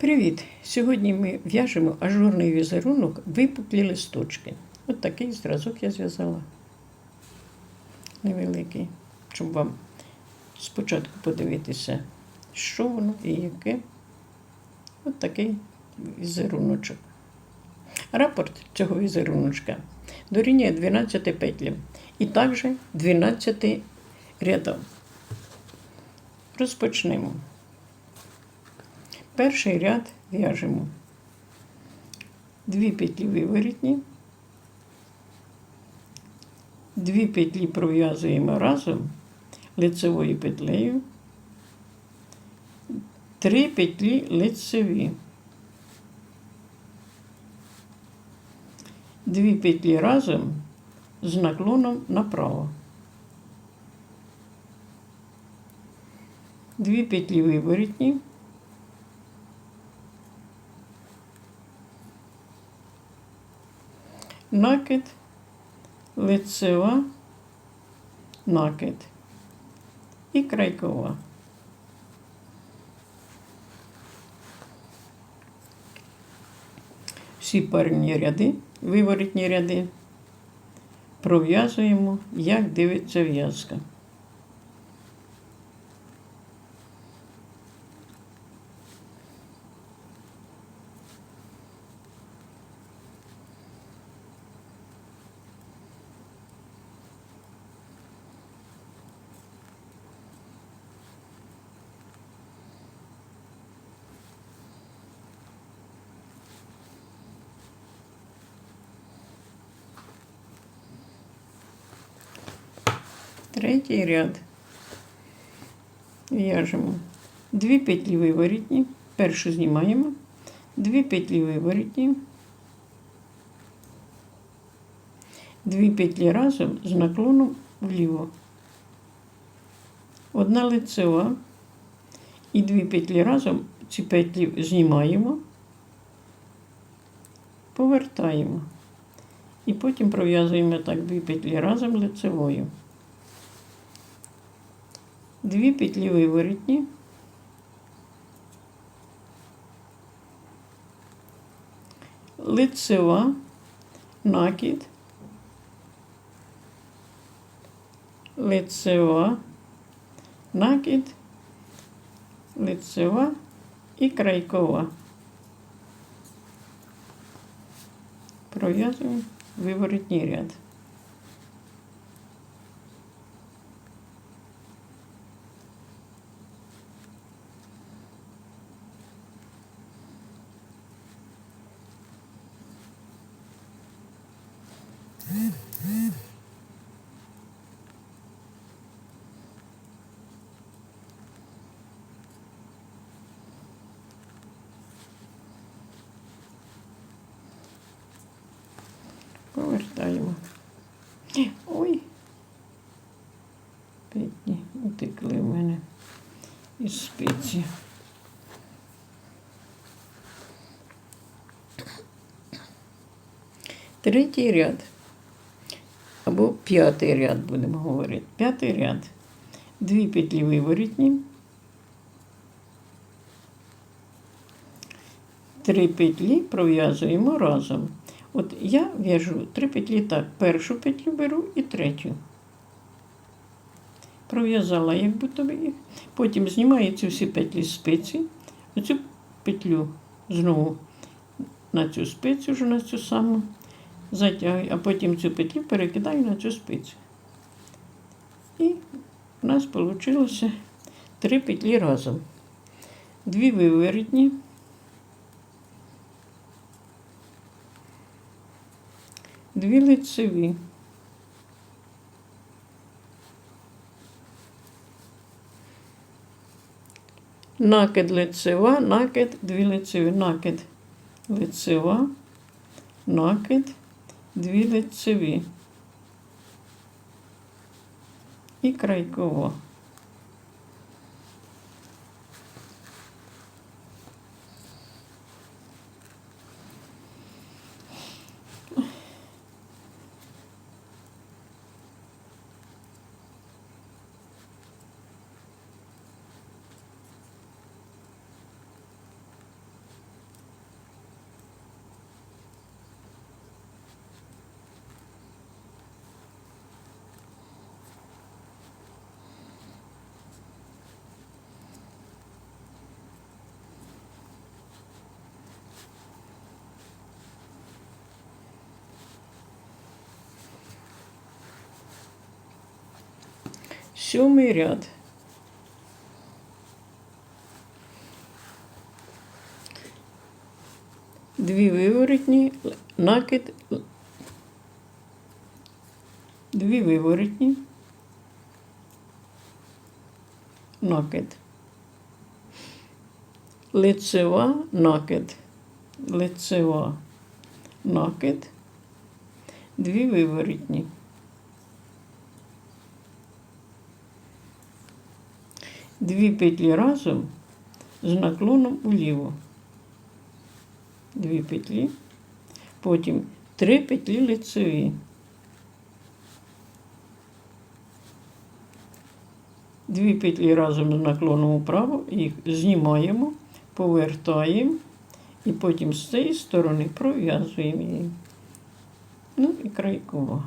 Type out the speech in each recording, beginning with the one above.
Привіт! Сьогодні ми в'яжемо ажурний візерунок випуклі листочки. От такий зразок я зв'язала. Невеликий, щоб вам спочатку подивитися, що воно і яке. От такий візеруночок. Рапорт цього візеруночка дорівнює 12 петлям і також 12 рядам. Розпочнемо. Перший ряд в'яжемо. Дві петлі виворітні, дві петлі пров'язуємо разом лицевою петлею, три петлі лицеві, дві петлі разом з наклоном направо. Дві петлі виворітні, накид, лицева, накид і крайкова. Всі парні ряди, виворітні ряди пров'язуємо, як дивиться в'язка. Третій ряд в'яжемо дві петлі виворітні, першу знімаємо, дві петлі виворітні, дві петлі разом з наклоном вліво. Одна лицева і дві петлі разом ці петлі знімаємо, повертаємо. І потім пров'язуємо так дві петлі разом лицевою. Дві петлі виворітні, лицева, накид, лицева, накид, лицева. І крайкова. Пров'язуємо виворітній ряд. Повертаємо. Ой. П'ятні утекли в мене із спиці. Третій ряд. Або п'ятий ряд будемо говорити. П'ятий ряд. Дві петлі виворітні. Три петлі пров'язуємо разом. От я в'яжу три петлі так. Першу петлю беру і третю. Пров'язала як будто їх. Потім знімаю ці всі петлі з спиці. Оцю петлю знову на цю спицю, вже на цю саму затягую, а потім цю петлю перекидаю на цю спицю. І у нас вийшло три петлі разом. Дві виворітні. Дві лицеві. Накид лицева, накид, дві лицеві, накид лицева, накид, дві лицеві. І крайкова. Сьомий ряд. Дві виворотні, накид, дві виворотні, накид. Лицева, накид, лицева, накид, дві виворотні. Дві петлі разом з наклоном уліво. Дві петлі, потім три петлі лицеві. Дві петлі разом з наклоном вправо, їх знімаємо, повертаємо і потім з цієї сторони пров'язуємо її. Ну і крайкова.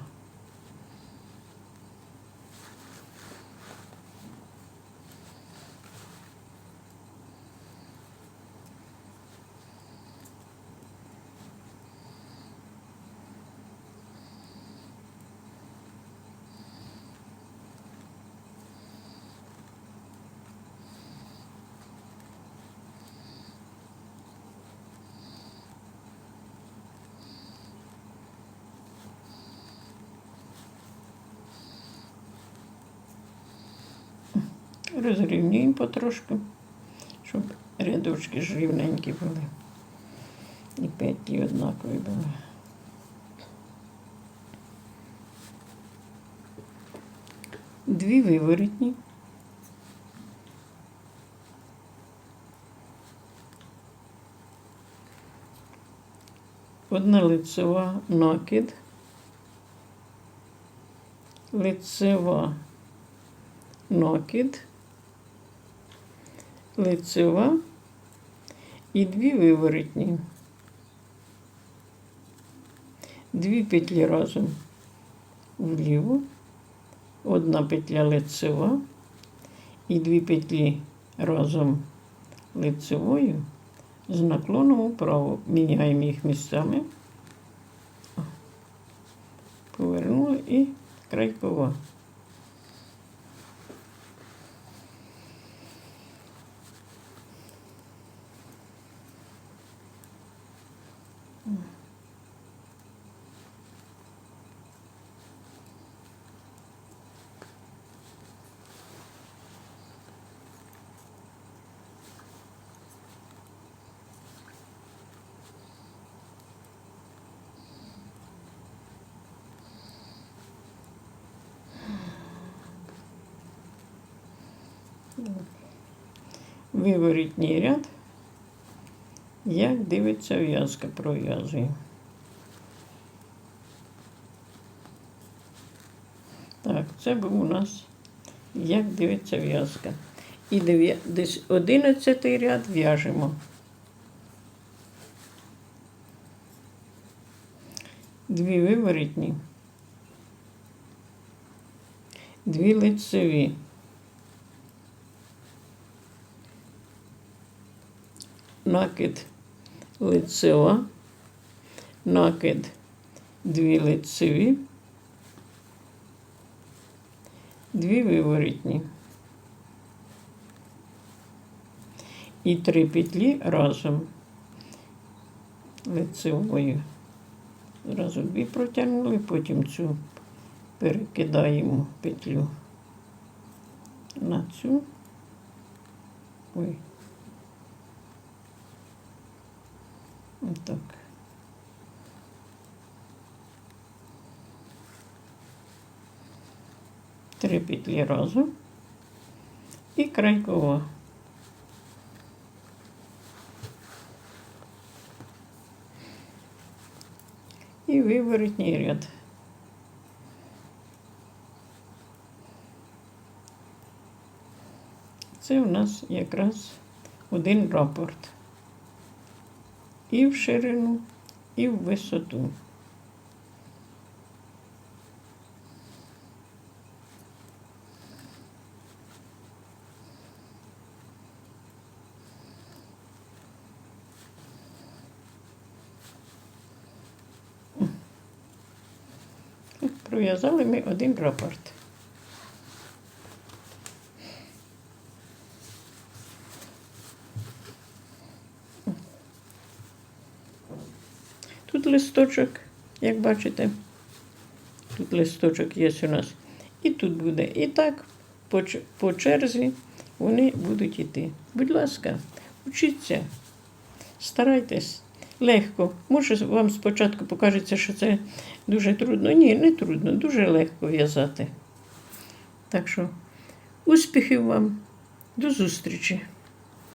Розрівнюємо потрошку, щоб рядочки ж рівненькі були. І петлі однакові були. Дві виворотні. Одна лицева накид. Лицева накид, лицева і дві виворотні. Дві петлі разом вліво, одна петля лицева і дві петлі разом лицевою з наклоном вправо. Міняємо їх місцями. Повернули і крайкова. Виворітній ряд. Як дивиться в'язка, пров'язує. Так, це був у нас як дивиться в'язка. І десь одинадцятий ряд в'яжемо. Дві виворітні, дві лицеві. Накид лицева, накид дві лицеві, дві виворітні. І три петлі разом лицевою. Зразу дві протягнули, потім цю перекидаємо петлю на цю. Ой. Отак. Три петлі разом і крайкова. І виворотній ряд. Це у нас якраз один рапорт і в ширину, і в висоту. Пров'язали ми один рапорт. тут листочок, як бачите. Тут листочок є у нас. І тут буде. І так по, по черзі вони будуть йти. Будь ласка, вчіться, старайтесь. Легко. Може, вам спочатку покажеться, що це дуже трудно. Ні, не трудно, дуже легко в'язати. Так що успіхів вам, до зустрічі!